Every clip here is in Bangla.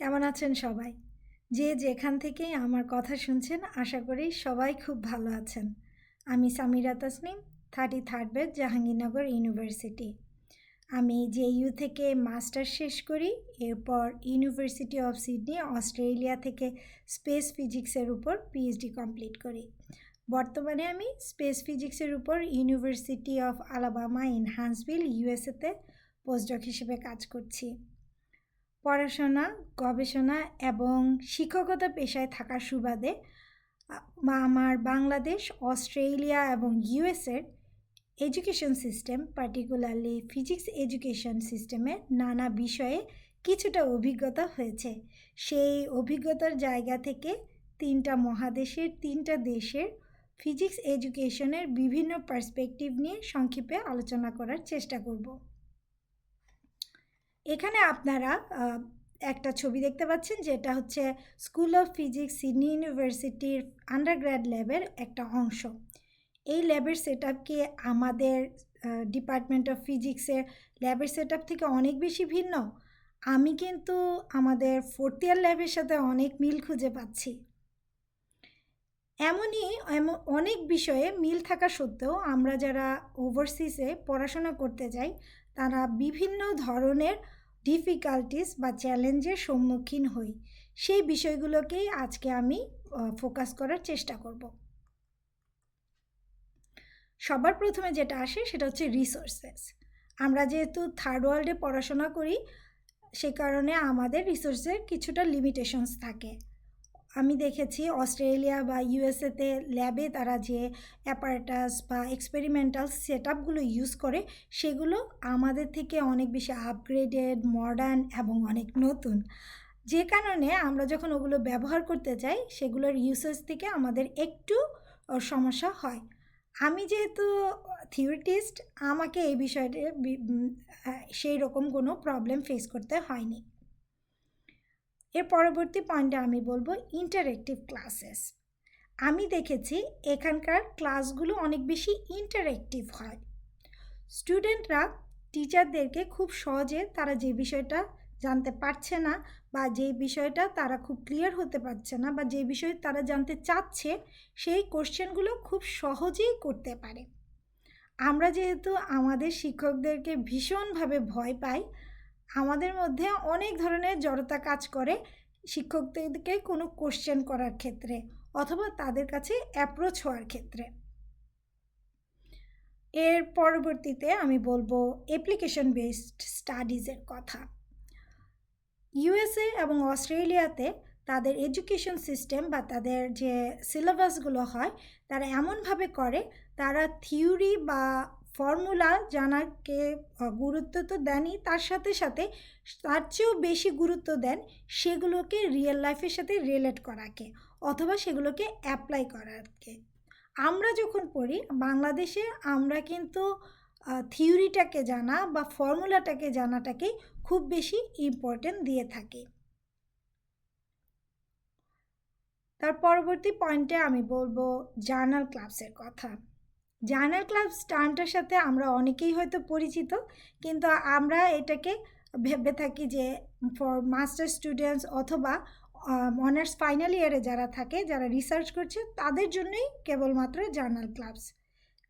কেমন আছেন সবাই? যে যেখান থেকেই আমার কথা শুনছেন, আশা করি সবাই খুব ভালো আছেন। আমি সামিরা তাসনিম, থার্টি থার্ড বেদ জাহাঙ্গীরনগর ইউনিভার্সিটি। আমি জেইউ থেকে মাস্টার শেষ করি, এরপর ইউনিভার্সিটি অফ সিডনি, অস্ট্রেলিয়া থেকে স্পেস ফিজিক্সের উপর পিএইচডি কমপ্লিট করি। বর্তমানে আমি স্পেস ফিজিক্সের উপর university of Alabama in Huntsville ইউএসএতে postdoc হিসেবে কাজ করছি। পড়াশোনা, গবেষণা এবং শিক্ষকতা পেশায় থাকার সুবাদে আমার বাংলাদেশ, অস্ট্রেলিয়া এবং ইউএসের education system, particularly physics education সিস্টেমে নানা বিষয়ে কিছুটা অভিজ্ঞতা হয়েছে। সেই অভিজ্ঞতার জায়গা থেকে তিনটা মহাদেশের, তিনটা দেশের ফিজিক্স এডুকেশনের বিভিন্ন পার্সপেক্টিভ নিয়ে সংক্ষেপে আলোচনা করার চেষ্টা করব। এখানে আপনারা একটা ছবি দেখতে পাচ্ছেন যেটা হচ্ছে স্কুল অফ ফিজিক্স সিডনি ইউনিভার্সিটির আন্ডারগ্র্যাড ল্যাবের একটা অংশ। এই ল্যাবের সেট আপকে আমাদের ডিপার্টমেন্ট অফ ফিজিক্সের ল্যাবের সেট থেকে অনেক বেশি ভিন্ন। আমি কিন্তু আমাদের ফোর্থ ইয়ার ল্যাবের সাথে অনেক মিল খুঁজে পাচ্ছি। এমনই এমন অনেক বিষয়ে মিল থাকা সত্ত্বেও আমরা যারা ওভারসিসে পড়াশোনা করতে যাই তারা বিভিন্ন ধরনের ডিফিকাল্টিস বা চ্যালেঞ্জের সম্মুখীন হই। সেই বিষয়গুলোকেই আজকে আমি ফোকাস করার চেষ্টা করব। সবার প্রথমে যেটা আসে সেটা হচ্ছে রিসোর্সেস আমরা যেহেতু থার্ড ওয়ার্ল্ডে পড়াশোনা করি, সে কারণে আমাদের রিসোর্সের কিছুটা লিমিটেশনস থাকে। আমি দেখেছি অস্ট্রেলিয়া বা ইউএসএতে ল্যাবে তারা যে অ্যাপারেটাস বা এক্সপেরিমেন্টাল সেট আপগুলো ইউজ করে, সেগুলো আমাদের থেকে অনেক বেশি আপগ্রেডেড মডার্ন এবং অনেক নতুন। যে কারণে আমরা যখন ওগুলো ব্যবহার করতে যাই, সেগুলোর ইউসেজ থেকে আমাদের একটু সমস্যা হয়। আমি যেহেতু থিওরিটিস্ট আমাকে এই বিষয়টা সেই রকম কোনো প্রবলেম ফেস করতে হয়নি। এর পরবর্তী পয়েন্টে আমি বলব ইন্টারেক্টিভ ক্লাসেস আমি দেখেছি এখানকার ক্লাসগুলো অনেক বেশি ইন্টারেক্টিভ হয়। স্টুডেন্টরা টিচারদেরকে খুব সহজে তারা যে বিষয়টা জানতে পারছে না বা যে বিষয়টা তারা খুব ক্লিয়ার হতে পারছে না বা যে বিষয়ে তারা জানতে চাচ্ছে, সেই কোশ্চেনগুলো খুব সহজেই করতে পারে। আমরা যেহেতু আমাদের শিক্ষকদেরকে ভীষণভাবে ভয় পাই আমাদের মধ্যে অনেক ধরনের জড়তা কাজ করে শিক্ষকদেরকে কোনো কোশ্চেন করার ক্ষেত্রে অথবা তাদের কাছে অ্যাপ্রোচ হওয়ার ক্ষেত্রে। এর পরবর্তীতে আমি বলব অ্যাপ্লিকেশন বেসড স্টাডিজের কথা। ইউএসএ এবং অস্ট্রেলিয়াতে তাদের এডুকেশন সিস্টেম বা তাদের যে সিলেবাসগুলো হয়, তারা এমনভাবে করে, তারা থিওরি বা ফর্মুলা জানাকে গুরুত্ব তো দেনই, তার সাথে সাথে তার চেয়েও বেশি গুরুত্ব দেন সেগুলোকে রিয়েল লাইফের সাথে রিলেট করাকে অথবা সেগুলোকে অ্যাপ্লাই করাকে। আমরা যখন পড়ি, বাংলাদেশে আমরা কিন্তু থিওরিটাকে জানা বা ফর্মুলাটাকে জানাটাকে খুব বেশি ইম্পর্টেন্ট দিয়ে থাকি। তার পরবর্তী পয়েন্টে আমি বলব জার্নাল ক্লাবসের কথা। জার্নাল ক্লাব স্টানটার সাথে আমরা অনেকেই হয়তো পরিচিত, কিন্তু আমরা এটাকে ভেবে থাকি যে ফর মাস্টার স্টুডেন্টস অথবা অনার্স ফাইনাল ইয়ারে যারা থাকে, যারা রিসার্চ করছে, তাদের জন্যই কেবলমাত্র জার্নাল ক্লাবস।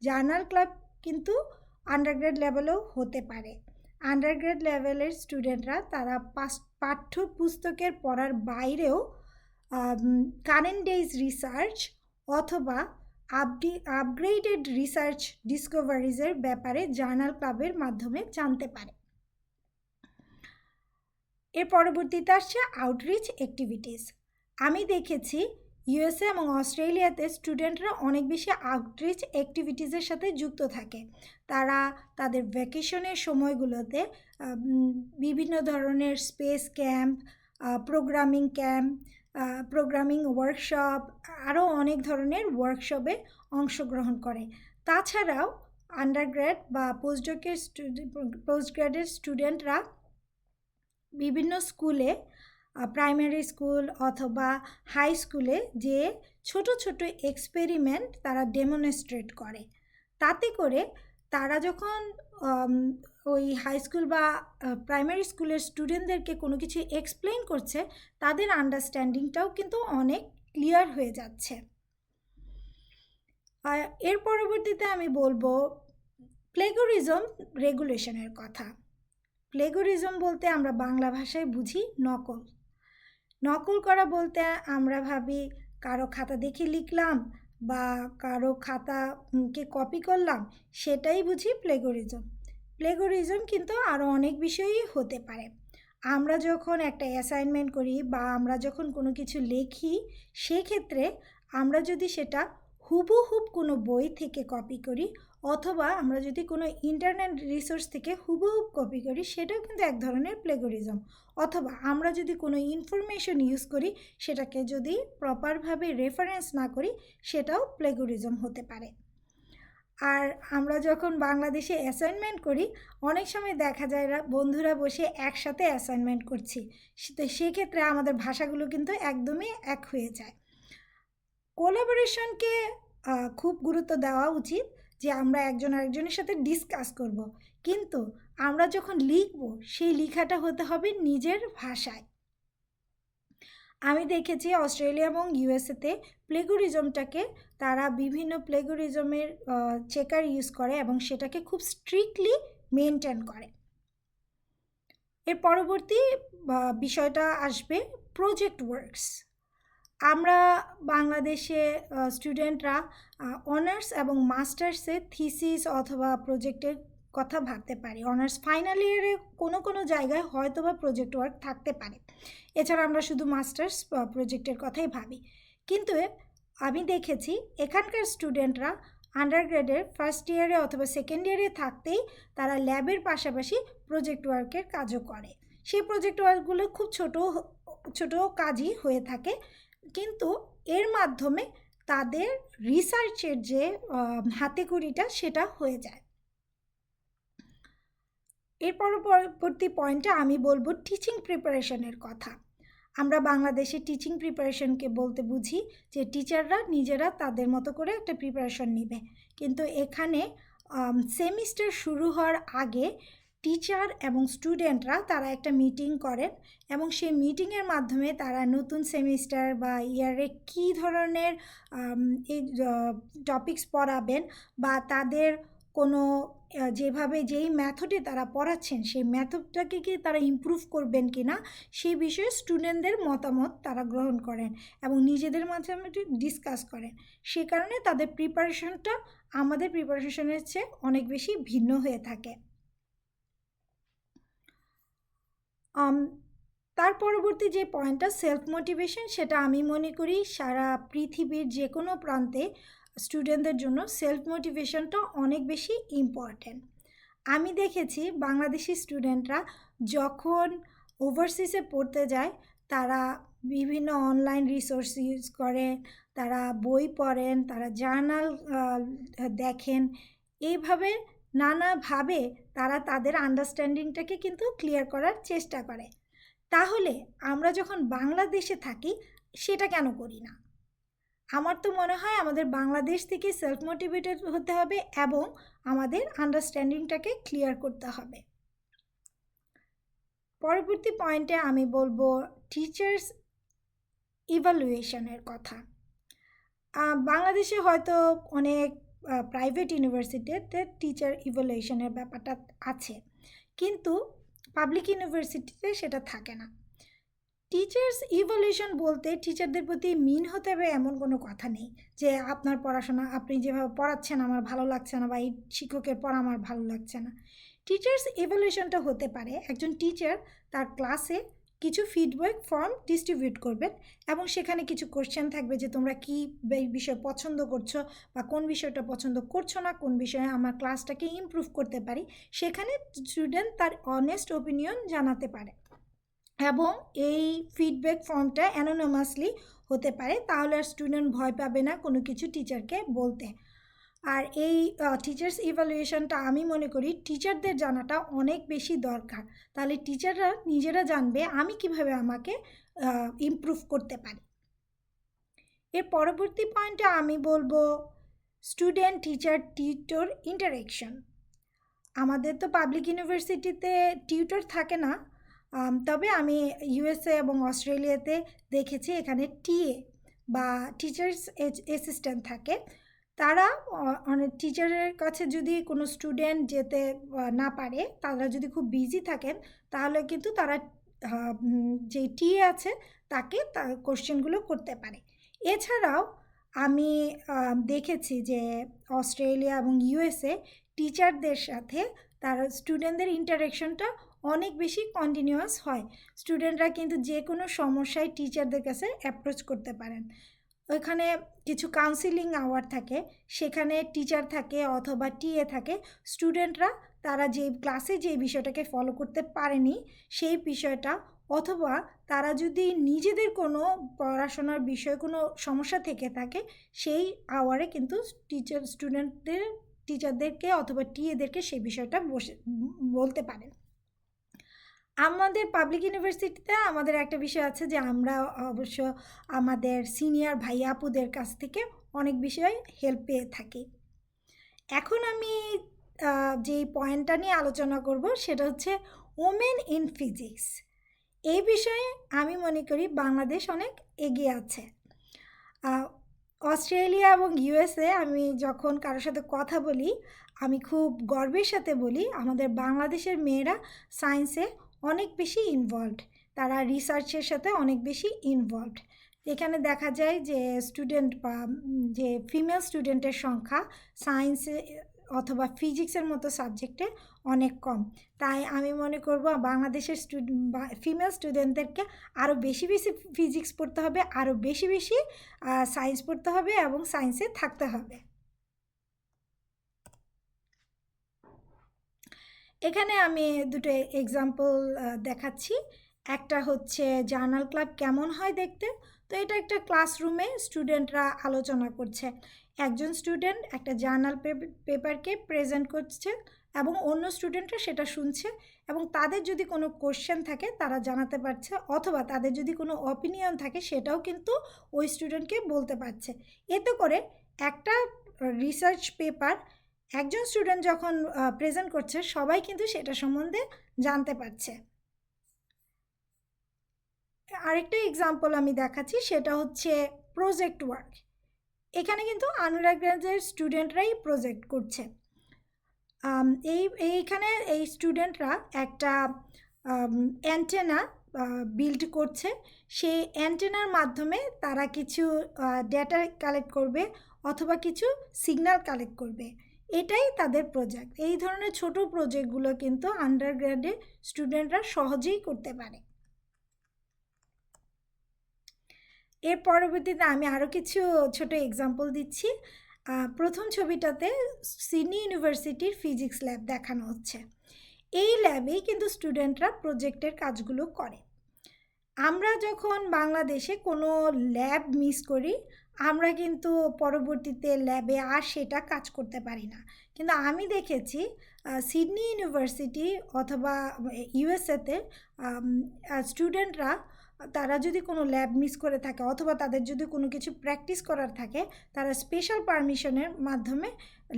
জার্নাল ক্লাব কিন্তু আন্ডারগ্রেড লেভেলেও হতে পারে। আন্ডারগ্রেড লেভেলের স্টুডেন্টরা তারা পাঠ্য পুস্তকের পড়ার বাইরেও কারেন্ট ডেইজ রিসার্চ অথবা আপডি আপগ্রেডেড রিসার্চ ডিসকভারিজের ব্যাপারে জার্নাল ক্লাবের মাধ্যমে জানতে পারে। এর পরবর্তীতে আসছে আউটরিচ অ্যাক্টিভিটিস আমি দেখেছি ইউএসএ এবং অস্ট্রেলিয়াতে স্টুডেন্টরা অনেক বেশি আউটরিচ অ্যাক্টিভিটিসের সাথে যুক্ত থাকে। তারা তাদের ভ্যাকেশনের সময়গুলোতে বিভিন্ন ধরনের space camp programming camp programming workshop আরও অনেক ধরনের ওয়ার্কশপে অংশগ্রহণ করে। তাছাড়াও আন্ডারগ্র্যাড বা পোস্টডকের পোস্ট গ্র্যাডের স্টুডেন্টরা বিভিন্ন স্কুলে প্রাইমারি স্কুল অথবা হাই স্কুলে যে ছোট ছোট এক্সপেরিমেন্ট তারা ডেমনস্ট্রেট করে। তাতে করে তারা যখন ওই হাই স্কুল বা প্রাইমারি স্কুলের স্টুডেন্টদেরকে কোনো কিছু এক্সপ্লেন করছে, তাদের আন্ডারস্ট্যান্ডিংটাও কিন্তু অনেক ক্লিয়ার হয়ে যাচ্ছে। এর পরবর্তীতে আমি বলব প্লেগোরিজম রেগুলেশনের কথা। প্লেগোরিজম বলতে আমরা বাংলা ভাষায় বুঝি নকল। নকল করা বলতে আমরা ভাবি কারও খাতা দেখে লিখলাম বা কারও খাতাকে কপি করলাম, সেটাই বুঝি প্লেগোরিজম প্লেগোরিজম কিন্তু আরও অনেক বিষয়ই হতে পারে। আমরা যখন একটা অ্যাসাইনমেন্ট করি বা আমরা যখন কোনো কিছু লিখি, সেক্ষেত্রে আমরা যদি সেটা হুবহুব কোনো বই থেকে কপি করি অথবা আমরা যদি কোনো ইন্টারনেট রিসোর্স থেকে হুবহুব কপি করি, সেটাও কিন্তু এক ধরনের প্লেগোরিজম। অথবা আমরা যদি কোনো ইনফরমেশন ইউজ করি, সেটাকে যদি প্রপারভাবে রেফারেন্স না করি, সেটাও প্লেগোরিজম হতে পারে। আর আমরা যখন বাংলাদেশে অ্যাসাইনমেন্ট করি, অনেক সময় দেখা যায় বন্ধুরা বসে একসাথে অ্যাসাইনমেন্ট করছি। তো সেক্ষেত্রে আমাদের ভাষাগুলো কিন্তু একদমই এক হয়ে যায়। কোলাবোরেশনকে খুব গুরুত্ব দেওয়া উচিত যে আমরা একজন আরেকজনের সাথে ডিসকাস করব। কিন্তু আমরা যখন লিখব, সেই লেখাটা হতে হবে নিজের ভাষায়। আমি দেখেছি অস্ট্রেলিয়া এবং ইউএসএতে প্লেগুরিজমটাকে তারা বিভিন্ন প্লেগুরিজমের চেকার ইউজ করে এবং সেটাকে খুব স্ট্রিক্টলি মেনটেন করে। এর পরবর্তী বিষয়টা আসবে প্রজেক্ট ওয়ার্কস আমরা বাংলাদেশে স্টুডেন্টরা অনার্স এবং মাস্টার্সে থিসিস অথবা প্রজেক্টের কথা ভাবতে পারি। অনার্স ফাইনাল ইয়ারে কোনো কোনো জায়গায় হয়তো বা প্রজেক্ট ওয়ার্ক থাকতে পারে। এছাড়া আমরা শুধু মাস্টার্স প্রজেক্টের কথাই ভাবি। কিন্তু আমি দেখেছি এখানকার স্টুডেন্টরা আন্ডার গ্রেডের ফার্স্ট ইয়ারে অথবা সেকেন্ড ইয়ারে থাকতেই তারা ল্যাবের পাশাপাশি প্রজেক্ট ওয়ার্কের কাজও করে। সেই প্রজেক্ট ওয়ার্কগুলো খুব ছোট ছোট কাজই হয়ে থাকে। কিন্তু এর মাধ্যমে তাদের রিসার্চের যে হাতেখড়িটা সেটা হয়ে যায়। এর পরবর্তী পয়েন্টে আমি বলব টিচিং প্রিপারেশনের কথা। আমরা বাংলাদেশে টিচিং প্রিপারেশনকে বলতে বুঝি, যে টিচাররা নিজেরা তাদের মতো করে একটা প্রিপারেশন নেবে। কিন্তু এখানে সেমিস্টার শুরু হওয়ার আগে টিচার এবং স্টুডেন্টরা তারা একটা মিটিং করেন এবং সেই মিটিংয়ের মাধ্যমে তারা নতুন সেমিস্টার বা ইয়ারে কী ধরনের এই টপিকস পড়াবেন বা তাদের কোনো যেভাবে যেই মেথডে তারা পড়াচ্ছেন, সেই ম্যাথডটাকে কি তারা ইম্প্রুভ করবেন কি না, সেই বিষয়ে স্টুডেন্টদের মতামত তারা গ্রহণ করেন এবং নিজেদের মাঝে ডিসকাস করেন। সে কারণে তাদের প্রিপারেশনটা আমাদের প্রিপারেশনের চেয়ে অনেক বেশি ভিন্ন হয়ে থাকে। তার পরবর্তী যে পয়েন্টটা সেলফ মোটিভেশন সেটা আমি মনে করি সারা পৃথিবীর যে কোনো প্রান্তে স্টুডেন্টদের জন্য সেলফ মোটিভেশনটা অনেক বেশি ইম্পর্ট্যান্ট আমি দেখেছি বাংলাদেশি স্টুডেন্টরা যখন ওভারসিসে পড়তে যায়, তারা বিভিন্ন অনলাইন রিসোর্স ইউজ করে তারা বই পড়েন, তারা জার্নাল দেখেন। এইভাবে নানাভাবে তারা তাদের আন্ডারস্ট্যান্ডিংটাকে কিন্তু ক্লিয়ার করার চেষ্টা করে। তাহলে আমরা যখন বাংলাদেশে থাকি, সেটা কেন করি না? আমার তো মনে হয় আমাদের বাংলাদেশ থেকে সেলফ মোটিভেটেড হতে হবে এবং আমাদের আন্ডারস্ট্যান্ডিংটাকে ক্লিয়ার করতে হবে। পরবর্তী পয়েন্টে আমি বলব টিচার্স ইভালুয়েশনের কথা। বাংলাদেশে হয়তো অনেক প্রাইভেট ইউনিভার্সিটিতে টিচার ইভ্যালুয়েশনের ব্যাপারটা আছে, কিন্তু পাবলিক ইউনিভার্সিটিতে সেটা থাকে না। টিচার্স ইভলিউশন বলতে টিচারদের প্রতি মিন হতে হবে এমন কোনো কথা নেই। যে আপনার পড়াশোনা, আপনি যেভাবে পড়াচ্ছেন আমার ভালো লাগছে না বা এই শিক্ষকের পড়া আমার ভালো লাগছে না। টিচার্স ইভলিউশনটা হতে পারে, একজন টিচার তার ক্লাসে কিছু ফিডব্যাক ফর্ম ডিস্ট্রিবিউট করবেন এবং সেখানে কিছু কোশ্চেন থাকবে যে তোমরা কি বিষয় পছন্দ করছ বা কোন বিষয়টা পছন্দ করছ না, কোন বিষয়ে আমার ক্লাসটাকে ইমপ্রুভ করতে পারি। সেখানে স্টুডেন্ট তার অনেস্ট ওপিনিয়ন জানাতে পারে। এবং এই ফিডব্যাক ফর্মটা অ্যানোনামাসলি হতে পারে, তাহলে আর স্টুডেন্ট ভয় পাবে না কোনো কিছু টিচারকে বলতে। আর এই টিচার্স ইভ্যালুয়েশনটা আমি মনে করি টিচারদের জানাটা অনেক বেশি দরকার। তাহলে টিচাররা নিজেরা জানবে আমি কীভাবে আমাকে ইমপ্রুভ করতে পারি। এর পরবর্তী পয়েন্টে আমি বলব স্টুডেন্ট টিচার টিচর ইন্টারেকশন আমাদের তো পাবলিক ইউনিভার্সিটিতে টিউটর থাকে না তবে আমি ইউএসএ এবং অস্ট্রেলিয়াতে দেখেছি, এখানে টিএ বা টিচার্স অ্যাসিস্ট্যান্ট থাকে। তারা অনেক টিচারের কাছে যদি কোনো স্টুডেন্ট যেতে না পারে, তারা যদি খুব বিজি থাকেন, তাহলে কিন্তু তারা যে টিএ আছে, তাকে তার কোশ্চেনগুলো করতে পারে। এছাড়াও আমি দেখেছি যে অস্ট্রেলিয়া এবং ইউএসএ টিচারদের সাথে তারা স্টুডেন্টদের ইন্টারেকশনটা অনেক বেশি কন্টিনিউয়াস হয়। স্টুডেন্টরা কিন্তু যে কোনো সমস্যায় টিচারদের কাছে অ্যাপ্রোচ করতে পারেন। ওইখানে কিছু কাউন্সিলিং আওয়ার থাকে, সেখানে টিচার থাকে অথবা টিএ থাকে স্টুডেন্টরা তারা যে ক্লাসে যে বিষয়টাকে ফলো করতে পারেনি, সেই বিষয়টা অথবা তারা যদি নিজেদের কোনো পড়াশোনার বিষয়ে, কোনো সমস্যা থেকে থাকে, সেই আওয়ারে কিন্তু টিচার স্টুডেন্টদের টিচারদেরকে অথবা টিএদেরকে সেই বিষয়টা বসে, বলতে পারেন। আমাদের পাবলিক ইউনিভার্সিটিতে আমাদের একটা বিষয় আছে যে আমরা অবশ্য আমাদের সিনিয়র ভাই আপুদের কাছ থেকে অনেক বিষয় হেল্প পেয়ে থাকি। এখন আমি যে পয়েন্টটা নিয়ে আলোচনা করব সেটা হচ্ছে ওমেন ইন ফিজিক্স এই বিষয়ে আমি মনে করি বাংলাদেশ অনেক এগিয়ে আছে। অস্ট্রেলিয়া এবং ইউএসএ আমি যখন কারোর সাথে কথা বলি, আমি খুব গর্বের সাথে বলি, আমাদের বাংলাদেশের মেয়েরা সায়েন্সে অনেক বেশি ইনভলভড তারা রিসার্চের সাথে অনেক বেশি ইনভলভড এখানে দেখা যায় যে স্টুডেন্ট বা যে ফিমেল স্টুডেন্টের সংখ্যা সায়েন্সে অথবা ফিজিক্সের মতো সাবজেক্টে অনেক কম। তাই আমি মনে করব বাংলাদেশের ফিমেল স্টুডেন্টদেরকে আরও বেশি বেশি ফিজিক্স পড়তে হবে আরও বেশি বেশি সায়েন্স পড়তে হবে এবং সায়েন্সে থাকতে হবে। এখানে আমি দুটো এক্সাম্পল দেখাচ্ছি। একটা হচ্ছে জার্নাল ক্লাব কেমন হয় দেখতে। তো এটা একটা ক্লাসরুমে স্টুডেন্টরা আলোচনা করছে। একজন স্টুডেন্ট একটা জার্নাল পেপারকে প্রেজেন্ট করছে এবং অন্য স্টুডেন্টরা সেটা শুনছে এবং তাদের যদি কোনো কোশ্চেন থাকে তারা জানাতে পারছে অথবা তাদের যদি কোনো অপিনিয়ন থাকে সেটাও কিন্তু ওই স্টুডেন্টকে বলতে পারছে। এতে করে একটা রিসার্চ পেপার একজন স্টুডেন্ট যখন প্রেজেন্ট করছে, সবাই কিন্তু সেটা সম্বন্ধে জানতে পারছে। আরেকটা এক্সাম্পল আমি দেখাচ্ছি, সেটা হচ্ছে প্রজেক্ট ওয়ার্ক এখানে কিন্তু আন্ডারগ্রাজের স্টুডেন্টরাই প্রজেক্ট করছে। এই, এইখানে এই স্টুডেন্টরা একটা অ্যান্টেনা বিল্ড করছে। সেই অ্যান্টেনার মাধ্যমে তারা কিছু ডেটা কালেক্ট করবে অথবা কিছু সিগন্যাল কালেক্ট করবে। এটাই তাদের প্রজেক্ট এই ধরনের ছোট প্রজেক্টগুলো কিন্তু আন্ডারগ্র্যাডে স্টুডেন্টরা সহজেই করতে পারে। এর পরবর্তীতে আমি আরও কিছু ছোট এক্সাম্পল দিচ্ছি। প্রথম ছবিটাতে সিডনি ইউনিভার্সিটির ফিজিক্স ল্যাব দেখানো হচ্ছে। এই ল্যাবেই কিন্তু স্টুডেন্টরা প্রজেক্টের কাজগুলো করে। আমরা যখন বাংলাদেশে কোনো ল্যাব মিস করি আমরা কিন্তু পরবর্তীতে ল্যাবে আর সেটা কাজ করতে পারি না। কিন্তু আমি দেখেছি সিডনি ইউনিভার্সিটি অথবা ইউএসএতে স্টুডেন্টরা তারা যদি কোনো ল্যাব মিস করে থাকে অথবা তাদের যদি কোনো কিছু প্র্যাকটিস করার থাকে, তারা স্পেশাল পারমিশনের মাধ্যমে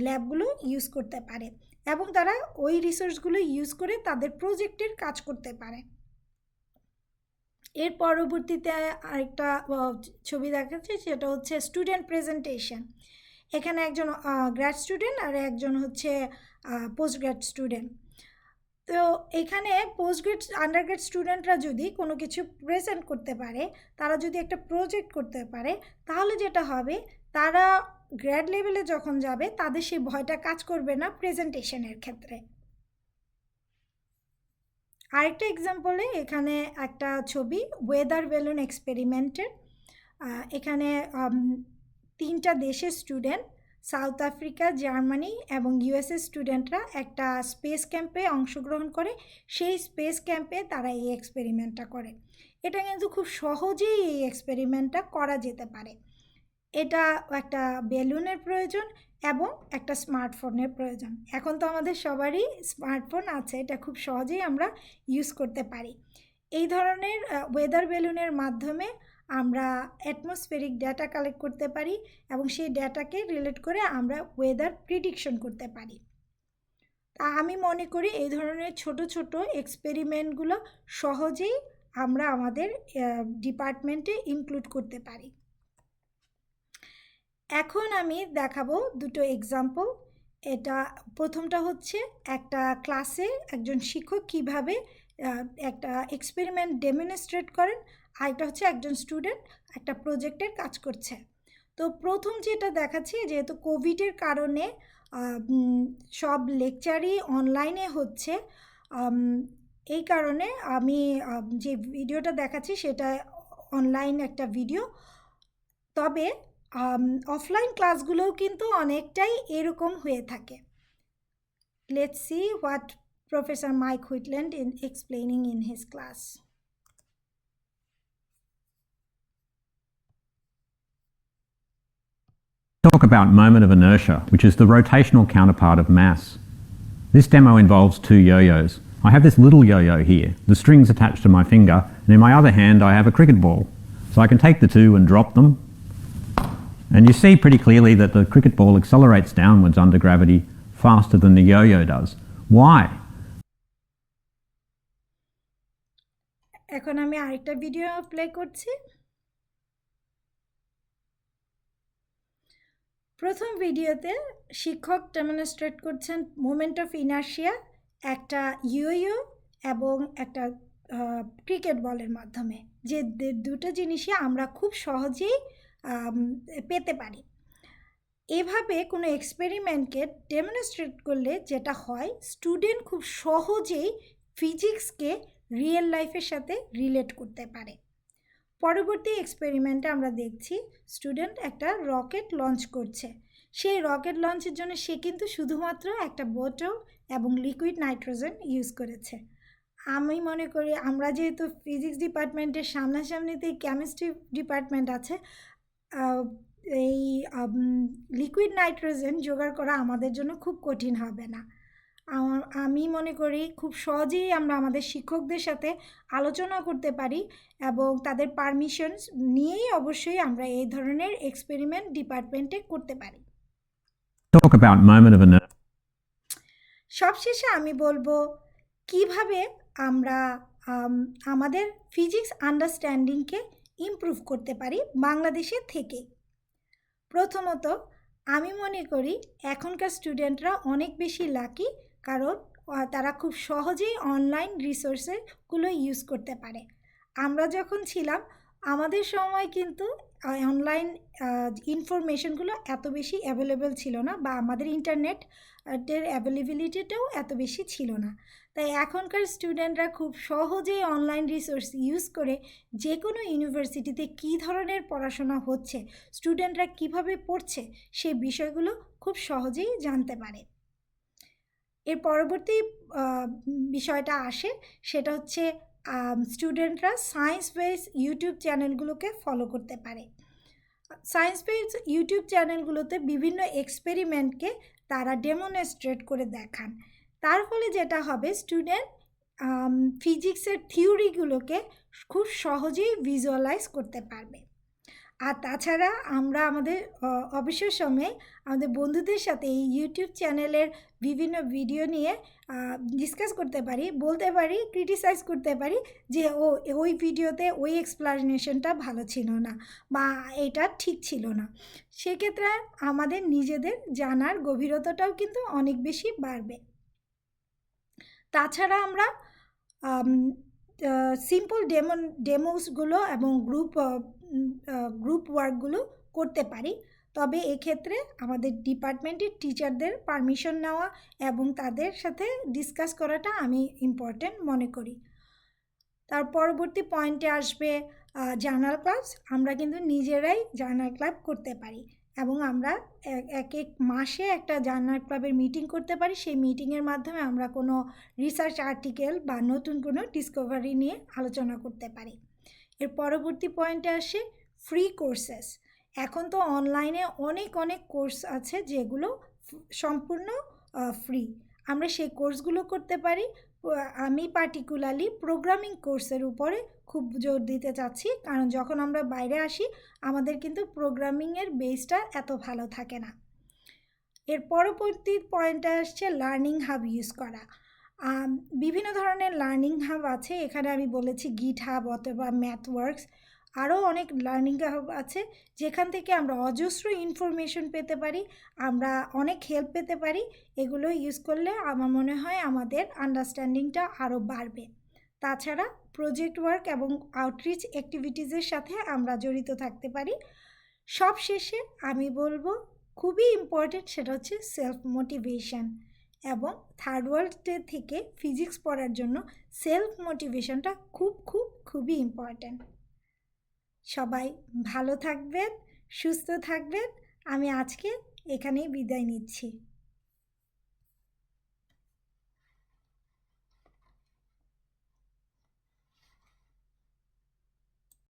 ল্যাবগুলো ইউজ করতে পারে এবং তারা ওই রিসোর্সগুলো ইউজ করে তাদের প্রজেক্টের কাজ করতে পারে। এর পরবর্তীতে আরেকটা ছবি দেখাচ্ছে সেটা হচ্ছে স্টুডেন্ট প্রেজেন্টেশন এখানে একজন গ্র্যাড স্টুডেন্ট আর একজন হচ্ছে পোস্ট গ্র্যাড স্টুডেন্ট তো এখানে পোস্ট গ্রেড আন্ডারগ্রেড স্টুডেন্টরা যদি কোনো কিছু প্রেজেন্ট করতে পারে, তারা যদি একটা প্রজেক্ট করতে পারে, তাহলে যেটা হবে, তারা গ্র্যাড লেভেলে যখন যাবে, তাদের সেই ভয়টা কাজ করবে না প্রেজেন্টেশনের ক্ষেত্রে। আরেকটা এক্সাম্পলে এখানে একটা ছবি ওয়েদার বেলুন এক্সপেরিমেন্টের এখানে তিনটা দেশের স্টুডেন্ট সাউথ আফ্রিকা জার্মানি এবং ইউএসএ স্টুডেন্টরা একটা স্পেস ক্যাম্পে অংশগ্রহণ করে। সেই স্পেস ক্যাম্পে তারা এই এক্সপেরিমেন্টটা করে। এটা কিন্তু খুব সহজেই এই এক্সপেরিমেন্টটা করা যেতে পারে। এটা একটা বেলুনের প্রয়োজন এবং একটা স্মার্টফোনের প্রয়োজন। এখন তো আমাদের সবারই স্মার্টফোন আছে, এটা খুব সহজেই আমরা ইউজ করতে পারি। এই ধরনের ওয়েদার বেলুনের মাধ্যমে আমরা অ্যাটমসফেরিক ডেটা কালেক্ট করতে পারি এবং সেই ডেটাকে রিলেট করে আমরা ওয়েদার প্রিডিকশন করতে পারি। তা আমি মনে করি এই ধরনের ছোট ছোট এক্সপেরিমেন্টগুলো সহজেই আমরা আমাদের ডিপার্টমেন্টে ইনক্লুড করতে পারি। এখন আমি দেখাবো দুটো এক্সাম্পল এটা প্রথমটা হচ্ছে একটা ক্লাসে একজন শিক্ষক কীভাবে একটা এক্সপেরিমেন্ট ডেমনস্ট্রেট করেন আর আরেকটা হচ্ছে একজন স্টুডেন্ট একটা প্রজেক্টের কাজ করছে। তো প্রথম যেটা দেখাচ্ছি, যেহেতু কোভিডের কারণে সব লেকচারই অনলাইনে হচ্ছে এই কারণে আমি যে ভিডিওটা দেখাচ্ছি সেটা অনলাইন একটা ভিডিও তবে অফলাইন ক্লাসগুলোও কিন্তু অনেকটাই এরকম হয়ে থাকে let's see what professor Mike Whitland in explaining in his class talk about moment of inertia, which is the rotational counterpart of mass. This demo involves two yo-yos. I have this little yo-yo here. The string's attached to my finger, and in my other hand I have a cricket ball. So I can take the two and drop them. And you see pretty clearly that the cricket ball accelerates downwards under gravity faster than the yo-yo does. Why? এখন আমি আরেকটা ভিডিও প্লে করছি প্রথম ভিডিওতে শিক্ষক ডেমনস্ট্রেট করছেন মোমেন্ট অফ ইনার্শিয়া একটা ইউইউ এবং একটা ক্রিকেট বলের মাধ্যমে যে দুটো জিনিসই আমরা খুব সহজেই পেতে পারি। এভাবে কোনো এক্সপেরিমেন্টকে ডেমনস্ট্রেট করলে যেটা হয় স্টুডেন্ট খুব সহজেই ফিজিক্সকে রিয়েল লাইফের সাথে রিলেট করতে পারে। পরবর্তী এক্সপেরিমেন্টে আমরা দেখছি স্টুডেন্ট একটা রকেট লঞ্চ করছে। সেই রকেট লঞ্চের জন্য সে কিন্তু শুধুমাত্র একটা বোটল এবং লিকুইড নাইট্রোজেন ইউজ করেছে। আমি মনে করি, আমরা যেহেতু ফিজিক্স ডিপার্টমেন্টের সামনাসামনিতেই কেমিস্ট্রি ডিপার্টমেন্ট আছে এই লিকুইড নাইট্রোজেন জোগাড় করা আমাদের জন্য খুব কঠিন হবে না আমি মনে করি খুব সহজেই আমরা আমাদের শিক্ষকদের সাথে আলোচনা করতে পারি এবং তাদের পারমিশন নিয়েই অবশ্যই আমরা এই ধরনের এক্সপেরিমেন্ট ডিপার্টমেন্টে করতে পারি. সবশেষে আমি বলব কীভাবে আমরা আমাদের ফিজিক্স আন্ডারস্ট্যান্ডিংকে ইমপ্রুভ করতে পারি বাংলাদেশে থেকে। প্রথমত, আমি মনে করি এখনকার স্টুডেন্টরা অনেক বেশি লাকি কারণ তারা খুব সহজেই অনলাইন রিসোর্সেসগুলো ইউজ করতে পারে। আমরা যখন ছিলাম, আমাদের সময় কিন্তু অনলাইন ইনফরমেশনগুলো এত বেশি অ্যাভেলেবেল ছিল না বা আমাদের ইন্টারনেটের অ্যাভেলেবিলিটিটাও এত বেশি ছিল না। তাই এখনকার স্টুডেন্টরা খুব সহজেই অনলাইন রিসোর্স ইউজ করে যে কোনো ইউনিভার্সিটিতে কী ধরনের পড়াশোনা হচ্ছে স্টুডেন্টরা কীভাবে পড়ছে, সে বিষয়গুলো খুব সহজেই জানতে পারে। এর পরবর্তী বিষয়টা আসে, সেটা হচ্ছে স্টুডেন্টরা সায়েন্স বেস ইউটিউব চ্যানেলগুলোকে ফলো করতে পারে। সায়েন্স বেস ইউটিউব চ্যানেলগুলোতে বিভিন্ন এক্সপেরিমেন্টকে তারা ডেমনস্ট্রেট করে দেখান। তার ফলে যেটা হবে স্টুডেন্ট ফিজিক্সের থিওরিগুলোকে খুব সহজেই ভিজুয়ালাইজ করতে পারবে। আর তাছাড়া আমরা আমাদের অবসর সময়ে আমাদের বন্ধুদের সাথে এই ইউটিউব চ্যানেলের বিভিন্ন ভিডিও নিয়ে ডিসকাস করতে পারি, বলতে পারি ক্রিটিসাইজ করতে পারি যে, ও, ওই ভিডিওতে ওই এক্সপ্লানেশনটা ভালো ছিল না বা এটা ঠিক ছিল না। সেক্ষেত্রে আমাদের নিজেদের জানার গভীরতাটাও কিন্তু অনেক বেশি বাড়বে। তাছাড়া আমরা সিম্পল ডেমন ডেমোসগুলো এবং গ্রুপ গ্রুপ ওয়ার্কগুলো করতে পারি। তবে এক্ষেত্রে আমাদের ডিপার্টমেন্টের টিচারদের পারমিশন নেওয়া এবং তাদের সাথে ডিসকাস করাটা আমি ইম্পর্টেন্ট মনে করি। তার পরবর্তী পয়েন্টে আসবে জার্নাল ক্লাবস আমরা কিন্তু নিজেরাই জার্নাল ক্লাব করতে পারি। এবং আমরা এক এক মাসে একটা জার্নাল ক্লাবের মিটিং করতে পারি। সেই মিটিংয়ের মাধ্যমে আমরা কোনো রিসার্চ আর্টিকেল বা নতুন কোনো ডিসকভারি নিয়ে আলোচনা করতে পারি। এর পরবর্তী পয়েন্টে আসে ফ্রি কোর্সেস এখন তো অনলাইনে অনেক অনেক কোর্স আছে যেগুলো সম্পূর্ণ ফ্রি আমরা সেই কোর্সগুলো করতে পারি। আমি পার্টিকুলারলি প্রোগ্রামিং কোর্সের উপরে খুব জোর দিতে চাচ্ছি। কারণ যখন আমরা বাইরে আসি, আমাদের কিন্তু প্রোগ্রামিংয়ের বেসটা এত ভালো থাকে না। এর পরবর্তী পয়েন্টটা আসছে লার্নিং হাব ইউজ করা। বিভিন্ন ধরনের লার্নিং হাব আছে। এখানে আমি বলেছি গিট হাব অথবা ম্যাথওয়ার্কস আরও অনেক লার্নিং আছে, যেখান থেকে আমরা অজস্র ইনফরমেশন পেতে পারি, আমরা অনেক হেল্প পেতে পারি, এগুলো ইউজ করলে আমার মনে হয় আমাদের আন্ডারস্ট্যান্ডিংটা আরও বাড়বে। তাছাড়া প্রজেক্ট ওয়ার্ক এবং আউটরিচ অ্যাক্টিভিটিসের সাথে আমরা জড়িত থাকতে পারি। সব শেষে আমি বলব, খুবই ইম্পর্টেন্ট সেটা হচ্ছে সেলফ মোটিভেশন এবং থার্ড ওয়ার্ল্ড থেকে ফিজিক্স পড়ার জন্য সেলফ মোটিভেশনটা খুব খুব, খুবই ইম্পর্ট্যান্ট সবাই ভালো থাকবেন সুস্থ থাকবেন। আমি আজকে এখানেই বিদায় নিচ্ছি।